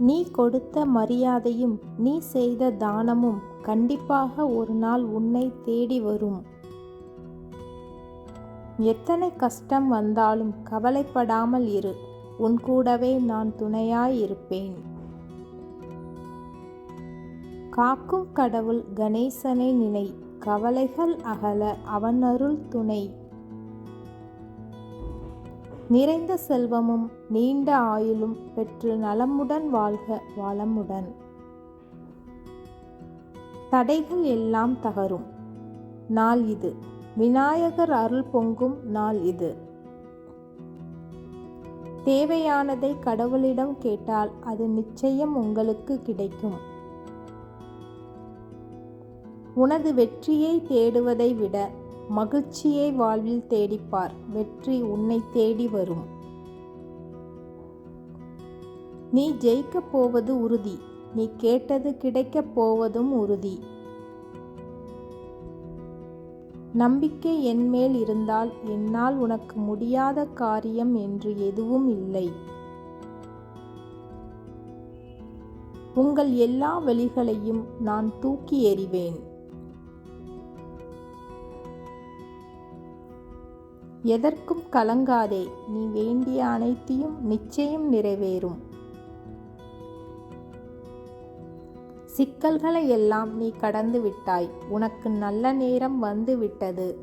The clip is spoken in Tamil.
நீ கொடுத்த மரியாதையும் நீ செய்த தானமும் கண்டிப்பாக ஒரு நாள் உன்னை தேடி வரும். எத்தனை கஷ்டம் வந்தாலும் கவலைப்படாமல் இரு. உன் கூடவே நான் துணையாயிருப்பேன் காக்கும் கடவுள் கணேசனை நினை. கவலைகள் அகல அவனருள் துணை. நிறைந்த செல்வமும் நீண்ட ஆயுளும் பெற்று நலமுடன் வாழ்க வளமுடன். தடைகள் எல்லாம் தகரும். நாள் இது. விநாயகர் அருள் பொங்கும் நாள் இது. தேவையானதை கடவுளிடம் கேட்டால் அது நிச்சயம் உங்களுக்கு கிடைக்கும். உனது வெற்றியை தேடுவதை விட மகிழ்ச்சியை வாழ்வில் தேடிப்பார். வெற்றி உன்னை தேடி வரும். நீ ஜெயிக்கப் போவது உறுதி. நீ கேட்டது கிடைக்கப் போவதும் உறுதி. நம்பிக்கை என்மேல் இருந்தால் என்னால் உனக்கு முடியாத காரியம் என்று எதுவும் இல்லை. உங்கள் எல்லா வழிகளையும் நான் தூக்கி எறிவேன். எதற்கும் கலங்காதே நீ வேண்டிய அனைத்தையும் நிச்சயம் நிறைவேறும். சிக்கல்களை எல்லாம் நீ கடந்து விட்டாய். உனக்கு நல்ல நேரம் வந்து விட்டது.